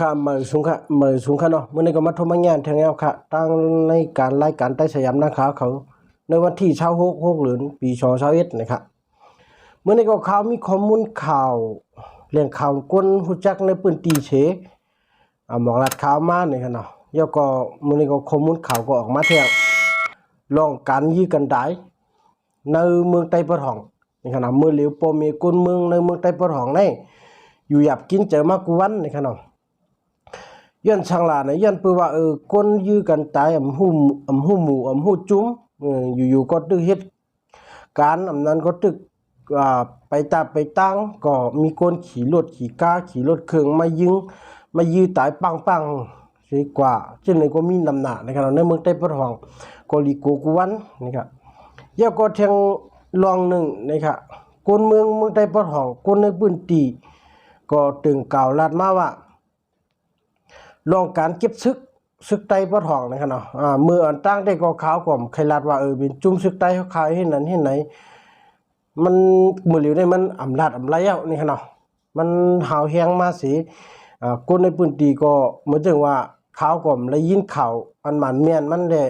ค่ะมาสูงค่ะมาสูงค่ะเนาะเมื้อในก็มาทบมาง่นทางแนวค่ะตั้งในการรายการใต้สยามนะครับเขา ในวันที่26 6เดือนปี2021นะครับเมื้อในก็ข่าวมีข้อมูลข่าวเรื่องข่าวก้นฮู้จักในปืนตีเฉอ่าหมอกลัดข่าวมานี่ค่ะเนาะแล้วก็เมื้อในก็ข้อมูลข่าวก็ออกมาแท้ลองการยื้อกันได้ในเมืองไต้ปะทองนี่ค่ะเมือเหลียวโปมีกุนเมืองในเมืองไต้ปะทองนี่อยู่หยับกินเจอมากูวันนี่ค่ะเนาะ ย้อนช่างลานี่ยย้อนเปือว่าเออคนยื้อกันตายอำหูอำหูหมู่อำหูจุ้มเอออยู่ๆก็ตึกเฮ็ดการอำนั้นก็ตึกอ่าไปตาไปตั้งก็มีคนขี่รถขี่ก้าขี่รถเครื่องมายิงมายื้อตายปังๆสิกว่าจึงเลยก็มีนำหน้านะครับในเมืองใต้ประทองก็ลีโกกวันนะครับยาก็เทียงลองหนึ่งนะครับคนเมืองเมืองใต้ประทองคนในพื้นที่ก็ตึงกล่าวลาดมาว่า ลองการเก็บซึกซึกไตปะทองนะครับเนาะอ่ามืออันตั้งได้ก็ขาวกว่าใครลาดว่าเออเป็นจุ่มซึกไตเขาขายให้นั้นให้ไหน มันมือเหลียวได้มันอำลาดอำไรเอานี่ครับเนาะมันหาวแห้งมาสิอ่าคนในพื้นที่ก็เหมือนถึงว่าขาวก่อมและยินข่าวอันหมันแม่นมันแหละ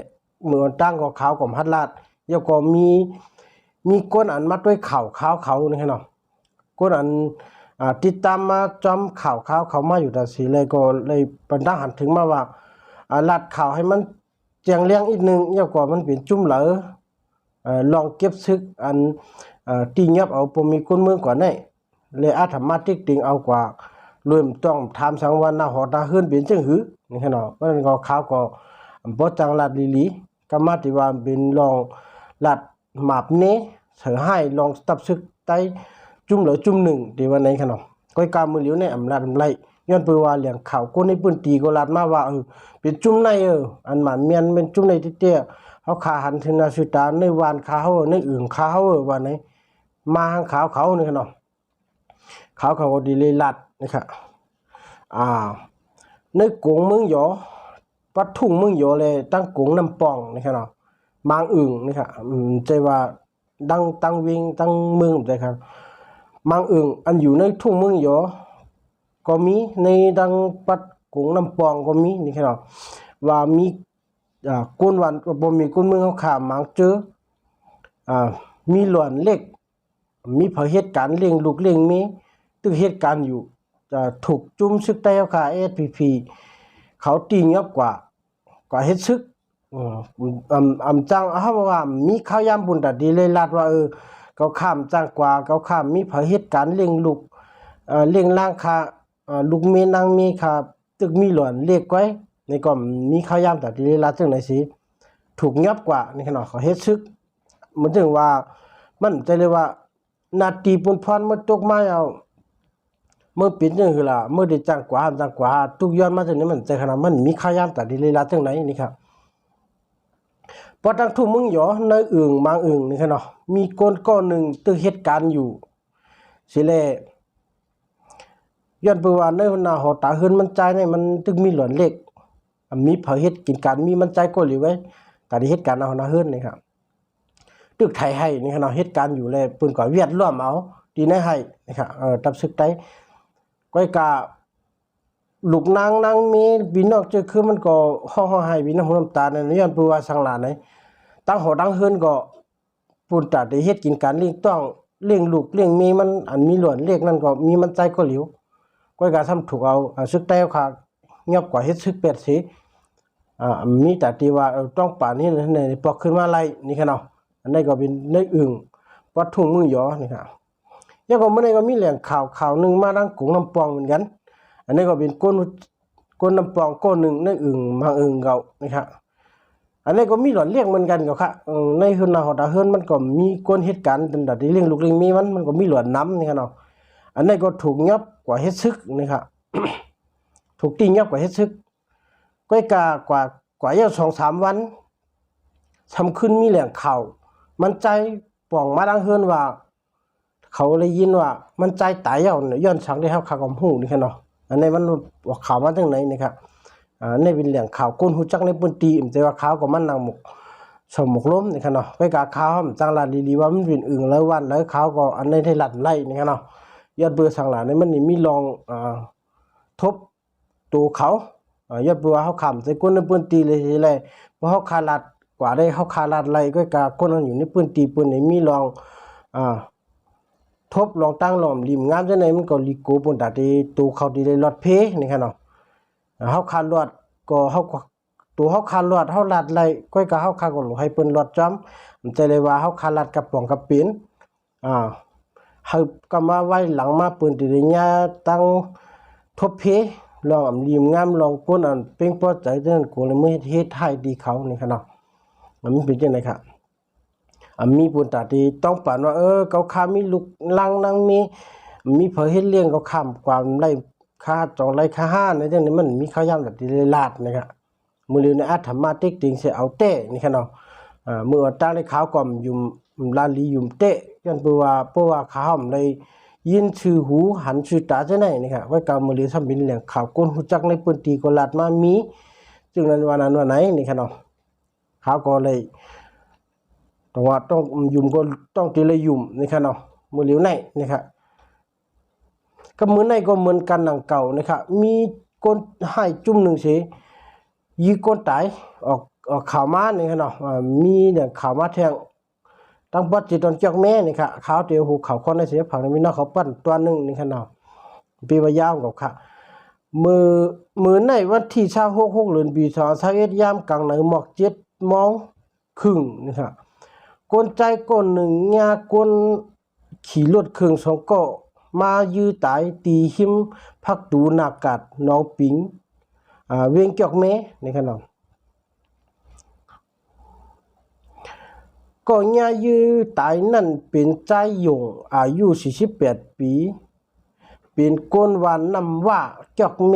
มืออันตั้งก็ขาวก่อมฮัดลาดแล้วก็มีมีก้นอันมัดด้วยข่าวขาวเขานี่ครับเนาะก็อัน ติดตามมาจอมข่าวข่าวเขามาอยู่แต่สีเลยก็เลยปันดังหันถึงมาว่าอ่าลัดข่าวให้มันแจงเลี้ยงอีกหนึงเยอะกว่ามันเป็นจุ่มเหลอเอ่อลองเก็บซึกอันตีเงียบเอาปมีคนมือกว่านี่เลยอาธรรมาติกติงเอากว่ารวมต้องถามสังวันนาหอตาเฮือนเป็นจังหือนี่ขนาดเพราะนั้นก็ข่าวก็บ่จังลัดลีลีก็มาที่ว่าเป็นลองลัดหมาบเนเสือให้ลองตับซึกไต จุ่มเหลือจุ่มหนึ่งเดี๋ยววันไหนขนมก้อยกามือเหลียวในอำนาจอำไรย้อนเปือว่าเหลียงข่าวก้นในปืนตีก็ลาดมาว่าเออเป็นจุ่มในเอออันหมันเมียนเป็นจุ่มในเตี้ยเขาขาหันถึงนาสุตาในวานขาเขาในอื่นขาเขาเออวันไหนมาหางขาวเขานี่ขนมขาวเขาดีเลยลัดนะครับอ่าในกงเมืองหยอปัดทุ่งเมืองหยอเลยตั้งกงน้ำปองนี่ครับเนาะมางอึ่งนี่ครับอืมใจว่าดังตั้งวิงตั้งเมืองใจครับ มังอึ่งอันอยู่ในทุ่งเมืองหยอก็มีในดังปัดกงน้ำปองก็มีนี่แค่เนาะว่ามีอ่ากุนวันบ่มีกุนเมืองเขาขามมังเจออ่ามีหลวนเล็ก มีเผเหตุการณ์เลี้ยงลูกเลี้ยงเมีตึกเหตุการณ์อยู่จะถูกจุ่มซึกใต้เขาขา SPP เขาตีเงียบกว่ากว่าเฮ็ดซึกอืมอำอำจังเฮาว่ามีข้าวยามบุญตะดีเลยลาดว่าเออ เขาข้ามจ้างกว่าเขาข้ามมีเผเหตุการณ์เลี้ยงลูกเลี้ยงล่างคาเอ่อลูกเมียนางเมียคาตึกมีหลวนเรียกไว้นี่ก็มีข้าวยามแต่ที่ลาจังไหนสิถูกยับกว่าในขนาดเขาเฮ็ดซึกมันถึงว่ามันจะเรียกว่า นาตีปุนพรเมื่อตกมาเอาเมื่อปิดนี่คือล่ะเมื่อได้จ้างกว่าจ้างกว่าทุกย้อนมาถึงนี้มันใจขนาดมันมีข้าวยามแต่ที่ลาจังไหนนี่ครับ พอตั้งทุ่มมึงหยอในอึ่งมางอึ่งนี่ค่ะเนาะมีก้นก้อนหนึ่งตึกเหตุการณ์อยู่สิแลย้อนไปว่าในหน้าหอตาเฮือนมันใจเนี่มันตึกมีหลวนเล็กมีเผาเฮ็ดกินการมีมันใจก็หรือไว้แต่ที่เหตุการณ์เอาหน้าเฮือนนี่ครับตึกไทยให้นี่ค่ะเนาะเหตุการณ์อยู่เลยปืนก่อเวียดร่วมเอาดีในให้นี่ค่ะเออตับซึกไตก้อยกาลูกนางนางมีบินออกเจอคือมันก็ห่องห่อให้บินน้ำหูน้ำตาลนั่นย้อนปูว่าสังหลานไหน ตั้งหอตั้งเฮือนก็ปูนตาได้เฮ็ดกินการเลี้ยงต้องเลี้ยงลูกเลี้ยงเมีมันอันมีหลวนเรียกนั่นก็มีมันใจก็เหลียวก้อยกาทำถูกเอาซึกแต้วค่ะเงียบกว่าเฮ็ดซึกเป็ดสิอ่ามีแต่ที่ว่าต้องป่านนี้ในปอกขึ้นมาไล่นี่ค่ะเนาะอันนี้ก็เป็นในอึ่งวัดทุ่งมึงยอนี่ค่ะยังก็มื้อนี้ก็มีแหล่งข่าวข่าวหนึ่งมาทางกรุงลำปองเหมือนกัน อันนี้ก็เป็นก้นก้นน้ำปองก้นหนึ่งในอึ่งบางอึ่งเก่านี่ครับ อันนี้ก็มีหลอนเลี้ยงเหมือนกันก็ค่ะในฮืนนาหอดาเฮือนมันก็มีก้นเหตุการณ์ตั้งแต่ที่เลี้ยงลูกเลี้ยงมีมันมันก็มีหลอนน้ำนี่ครับเนาะอันนี้ก็ถูกยับกว่าเฮ็ดซึกนี่ครับถูกตียับกว่าเฮ็ดซึกก้อยกากว่ากว่าเยอะสองสามวันทำขึ้นมีแหล่งข่าวมันใจป่องมาดังเฮือนว่า เขาเลยยินว่า มันใจตายเย้าเนี่ยย้อนสังได้ครับข่าวกับหูนี่ครับเนาะอันนี้มันข่าวมาทางไหนนะครับ ในเป็นเรื่องข่าวก้นหูจักในปืนตีมแต่ว่าข่าวก็มันนางหมกสมหมกล้มนี่ครับเนาะไปกาข่าวมันจังลาดีๆว่ามันเป็นอึ่งแล้ววันแล้วข่าวก็อันนี้ได้หลัดไล่นี่ครับเนาะยอดเบื่อสังหลานนี่มันนี่มีลองอ่าทบตัวเขาอ่าอย่าเปว่าเฮาค้ำใส่ก้นในปืนตีเลยสิแลเพราะเฮาคาลัดกว่าได้เฮาคาลัดไหลก็กะคนนั้นอยู่ในปืนตีปืนนี่มีลองอ่าทบลองตั้งหลอมริมงามจังไดมันก็ลิโกปนตาที่ตูเขาที่ได้รอดเพนี่ค่ะเนาะ เฮาคาดรอดก็เฮาก็ตัวเฮาคาดรอดเฮาลัดไหลก้อยก็เฮาคาก็ให้เปิ้นรอดจอมมันใจเลยว่าเฮาคาลัดกับป่องกับปีนอ่าเฮาก็มาไว้หลังมาปืนที่ได้ญาตั้งทบเพลองอำริมงามลองก้นอันเป้งปอใจเด้นกูเลยมือเฮ็ดให้ดีเขานี่ค่ะเนาะมันเป็นจังไดครับอะมีปุนตาที่ต้องปานว่าเออเขาคามีลูกลังนังมีมีเผยเฮ็ดเลี้ยงเขาค้ามความไร่ ค่าจองไรค่าห้าในจังนี้มันมีข้าวยามแบบที่เลยลาดนะครับมือเรียนในอาธรรมาติกติงเสียเอาเต้นี่ค่ะเนาะอ่ามือตั้งได้ขาวก่อมยุมลาลียุมเต้ยันเปว่าเปว่าขาวมเลยยินชื่อหูหันชื่อตาจังไหนนี่ค่ะไว้กามือเรียนทำบินเลี้ยงข่าวก้นหูจักในปืนตีก็ลาดมามี จึงนั้นวันนั้นวันไหนนี่ค่ะเนาะข้าวก็เลยแต่ว่าต้องยุ่มก็ต้องตีเลยยุ่มนี่ครับเนาะมือเหลียวในนี่ครับ ก็เหมือนในก็เหมือนกันหนังเก่านะครับมีก้นให้จุ่มหนึ่งสิยีก้นตายออกออกข่าวมานี่ครับเนาะมีเนี่ยข่าวมาแทงตั้งปัดจิตตอนเจ้าแม่นี่ครับขาวเตียวหูขาวคนในเสียผังนี่มีนองเขาปั้นตัวหนึ่งนี่ครับเนาะปีวายาวกับค่ะมือมือในวันที่ชาหกหกเดือนปีสองสาเอ็ดยามกลางในหมอกเจ็ดมองครึ่งนี่ครับกนใจก้นหนึ่งงากนขี่รถเครื่องสองเก็ มายื้อตายตีหิมพักตูนากาดน้องปิงเวียงจอกแม่ในขนมก็ญายื้อตายนั่นเป็นใจยงอายุ 48 ปี เป็นก้นวานนำว่าจอกเม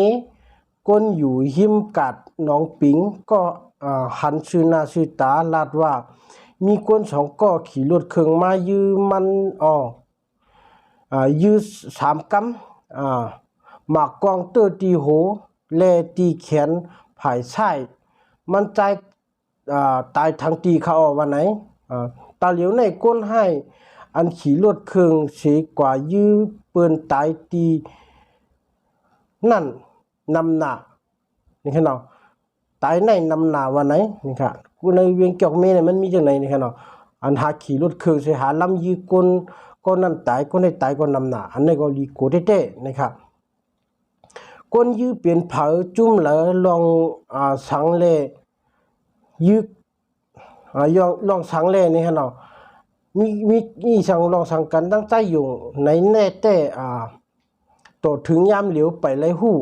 ก้นอยู่หิมกัดน้องปิงก็หันชื่อหน้าชื่อตาลาดว่า มีคนสองก็ขี่รถเครื่องมายื้อมันอ๋ออ่า ยื้อสามกำอ่าหมากกองเตอร์ตีโหแลตีแขนผายใช่มันใจอ่าตายทางตีเขาวันไหนอ่าตาเหลียวในก้นให้อันขี่รถเครื่องเสียกว่ายื้อเปืนตายตีนั่นนำหนานี่ค่เนาะตายในนำหนาวันไหนนี่ค่ะกูในเวียงเกี่ยวเมเนี่ยมันมีจังไหนนี่ค่ะเนาะอันหาขี่รถเครื่องเสิหาลำยีกน ก็นั่นตายก็ได้ตายก็นำหนาอันนี้ก็ลีโกเต้ๆนะครับคนยื้อเปลี่ยนเผาจุ่มแล้วลองอ่าสังเลยื้ออ่ายองลองสังเลนี่ค่ะเนาะมีมีมีสังลองสังกันตั้งใจอยู่ในแน่แต่อ่าตัวถึงยามเหลียวไปเลยหู้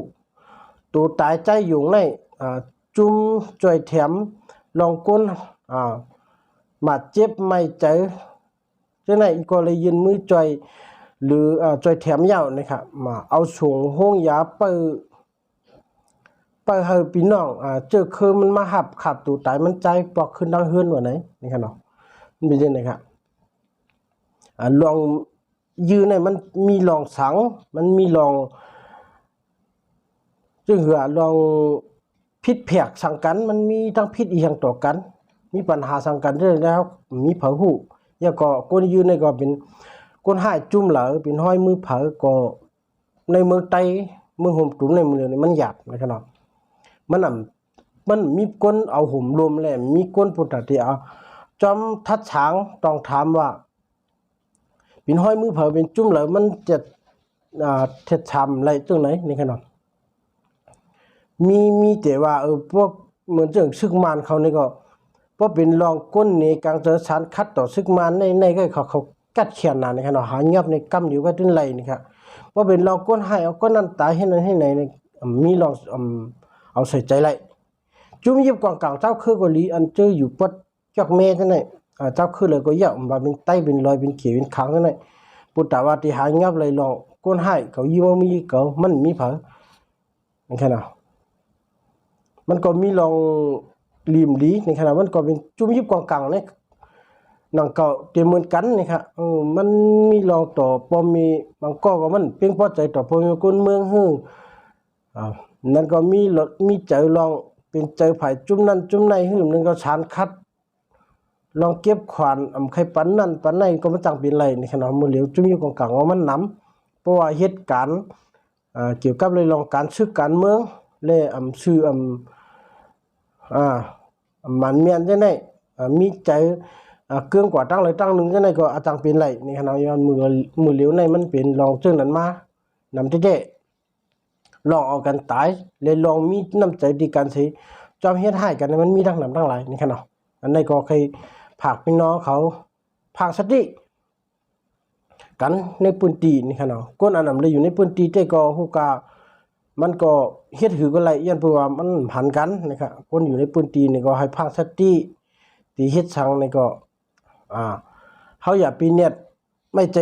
ตัวตายใจอยู่ในอ่าจุ่มจ่อยแถมลองก้นอ่ามาเจ็บไม่เจอ จังไหนอีกก็เลยยืนมือจอยหรืออ่าจ่อยแถมยาวนะครับมาเอาส่งห้องยาเปิดเปิดให้พี่น้องอ่าเจอคือมันมาหับขับตัวตายมันใจปอกขึ้นดังเฮือนว่าไหนนี่ครับเนาะมันเป็นจังไดครับอ่าลองยืนเนี่ยมันมีลองสัง มันมีลองจึงเหือลองพิษแผกสังกัน มันมีทั้งพิษอีกอย่างต่อกัน มีปัญหาสังกันเรื่อยแล้วมีเผาหู แล้วก็คนยืนในก็เป็นคนหายจุ่มเหลอเป็นห้อยมือเผาก็ในเมืองไตเมืองห่มตุ่มในเมืองนี่มันหยาบนะครับเนาะมันอะมันมีคนเอาห่มรวมแล้วมีคนพุทธะที่เอาจอมทัดช้างต้องถามว่าเป็นห้อยมือเผาเป็นจุ่มเหลอมันจะอ่าเท็ดชำอะไรตรงไหนนี่ครับเนาะมีมีแต่ว่าเออพวกเหมือนเรื่องซึกมานเขานี่ก็ พราะเป็นรองก้นในกลางเจอสารคัดต่อซึกมานในในก็เขาเขากัดเขียนนานี่ครับเนาะหาเงียบในกำอยู่ก็ตึ้นไหลนี่ครับพราะเป็นรองก้นให้เอาก้นนั้นตายให้นั้นให้ไหนมีรองเอาใส่ใจไหลจุ่มยิบกองเกลาเจ้าคือกลีอันเจออยู่ปัดจอกเมท่านนี่อ่าเจ้าคือเลยก็เยอะมาเป็นไตเป็นรอยเป็นเขียวเป็นขังท่านนี่ปุตตาวาติหาเงียบเลยรองก้นให้เขายิ้มมีเขามันมีเผอนี่แค่นั้นมันก็มีลอง ริมลีในขณะมันก็เป็นจุ่มยิบกองกลางเนี่ยหนังเก่าเตรียมเหมือนกันนี่ครับเออมันมีลองต่อปอมมีบางก็ก็มันเพียงพอใจต่อพอมีคนเมืองฮึ่งอ่านั่นก็มีรถมีเจอลองเป็นเจอไผ่จุ่มนั่นจุ่มในหึ่งนึงก็ชานคัด ลองเก็บขวานอำไข่ปันนั่นปันในก็บ่จังเป็นไรในขณะมือเหลียวจุ่มยู่กองกลางว่ามันหนำเพราะว่าเหตุการณ์อ่าเกี่ยวกับเลยลองการซึกการเมืองเลอำชื่ออำอ่า มันเมียนจังได๋อ่ามีใจเครื่องกว่าตั้งเลยตั้งหนึ่งจังได๋ก็อาจังเป็นไรนี่ขนาดย้อนมือมือเหลียวในมันเป็นรองเจ้งนั้นมานำเจ๊ลองเอากันตายเลยลองมีน้ำใจดีกันสิจอมเฮ็ดให้กันมันมีทั้งนำทั้งหลายนี่ขนาดอันนี้ก็เคยผากพี่น้องเขาผากสติกันในปืนตีนี่ค่ะเนาะก้นอันนั้นเลยอยู่ในปืนตีแต่ก็ฮู้กา มันก็เฮ็ดหือก็ไหลยันเพราะว่ามันผันกันนะครับคนอยู่ในปืนตีนี่ก็ให้พังสติตีเฮ็ดชังนี่ก็อ่าเฮาอย่าปีเน็ตไม่ใจ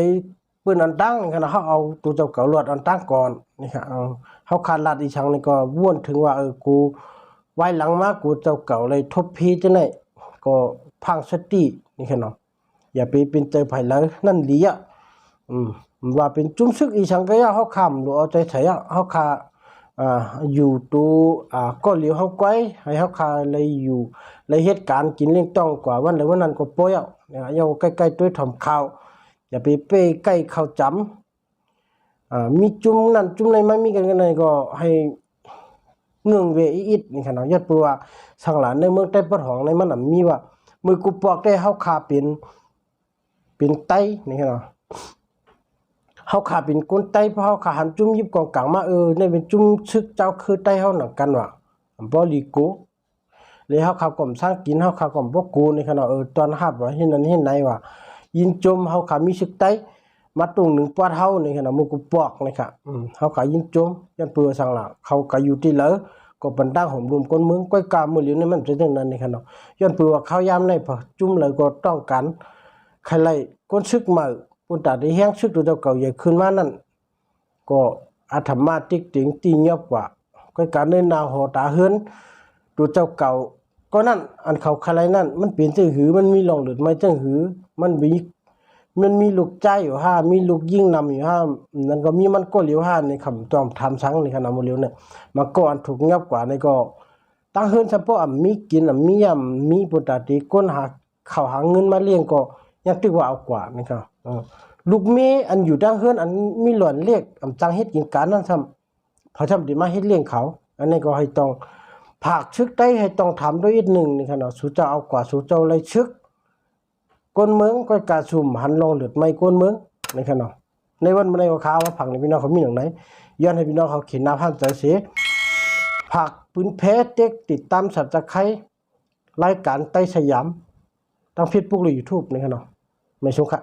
ปืนอันตั้งนี่ค่ะเนาะเฮาเอาตัวเจ้าเก่าลวดอันตั้งก่อนนี่ค่ะเอาเฮาขาดลาดอีชังนี่ก็ว่วนถึงว่าเออกูไว้หลังมากูเจ้าเก่าเลยทบพีจังได๋ก็พังสตินี่ค่ะเนาะอย่าไปเป็นใจไผเลยนั่นดีอะอืมว่าเป็นจุ้มซึกอีสังกะยะเฮาคำหรือเอาใจใส่อะเฮาคา อยู่ตูอ่าก็เหลียวเฮาไกวให้เฮาคาเลยอยู่เลยเหตุการณ์กินเลี้ยงต้องกว่าวันใดวันนั้นก็ป่วยอะนี่ยอย่าใกล้ๆตัวทำข้าวอย่าไปเป้ใกล้ข้าวจำมีจุ้มนั่นจุ้มในไมันมีกันกันไหนก็ให้เงื่องเวอีอิดนี่ค่ะนาะยัดปัวสังหลานในเมืองใต้ปะหองในมันมีว่ามือกูปอกได้เฮาคาเป็นเป็นไตนี่ค่ะเนาะ เฮาขาเป็นก้นไต้เพราะเฮาขาหันจุ่มยิบกองกลางมาเออในเป็นจุ่มชึกเจ้าคือไต้เฮาหนังกันว่าบ่ลีโกเลยเฮาขากล่อมสร้างกินเฮาขากล่อมบ่กูในขนาดเออตอนหับว่าเฮ็ดนั้นเฮ็ดไหนว่ายินจมเฮาขามีชึกไต้มาตุงหนึ่งปอดเฮาในขนาดมึงกูปอกนี่ค่ะอืมเฮาขายินจมยันเปือสังละเขาก็อยู่ที่เหลอก็บันดังหอมรวมคนเมืองก้อยกามือเหลียวนี่มันจะเป็นจังนั้นนี่ขนาดย้อนเปือว่าเขายามในพอจุ่มเลยก็ต้องกันใครไล่ก้นซึกมา ปุ่นตาได้แห้งซึกตัวเจ้าเก่าใหญ่ขึ้นมานั่นก็อาธรรมาติกติงตีเงียบกว่าก็การเดินนาหอตาเฮือนตัวเจ้าเก่าก็นั่นอันเขาใครไล่นั่น มันเปลี่ยนจังหือมันมีหลองหลุดไม้จังหือ มันมีมันมีลูกใจอยู่ห้ามีลูกยิ่งนำอยู่ห้านั่นก็มีมันก็เหลียวห้าในคำจอมทำสังในขณะโมเหลียวเนี่ยมันก็อันถูกเงียบกว่าในก็ตั้งเฮือนซัมปออะมีกินอะมียำมีปุตตาติก้นหาเข้าหาเงินมาเลี้ยงก็ ยังตึกว่าเอากว่านี่ครับลูกเมอันอยู่ตั้งเฮือนอันมีหลวนเรียกอำจังเฮ็ดกินการนั่นซ้ำพอทำดีมาเฮ็ดเลี้ยงเขา อันนี้ก็ให้ต้องภาคชึกได้ให้ต้องทำด้วยอีกหนึ่งนี่ครับเนาะสูเจ้าเอากว่าสูเจ้าเลยชึกก้นเมืองก็กาสุ่มหันลงเลือดไม่ก้นเมืองนี่ครับเนาะในวันมื้อนี้ก็ข่าวว่าผักในพี่น้องเขามีหนังไหนย้อนให้พี่น้องเขาเขียนหน้าพันใจเสียผักปืนแพ้เต็กติดตามสับตะไคร้รายการใต้สยามตั้งเฟซบุ๊กหรือยูทูบนี่ครับเนาะ ไม่ชงค่ะ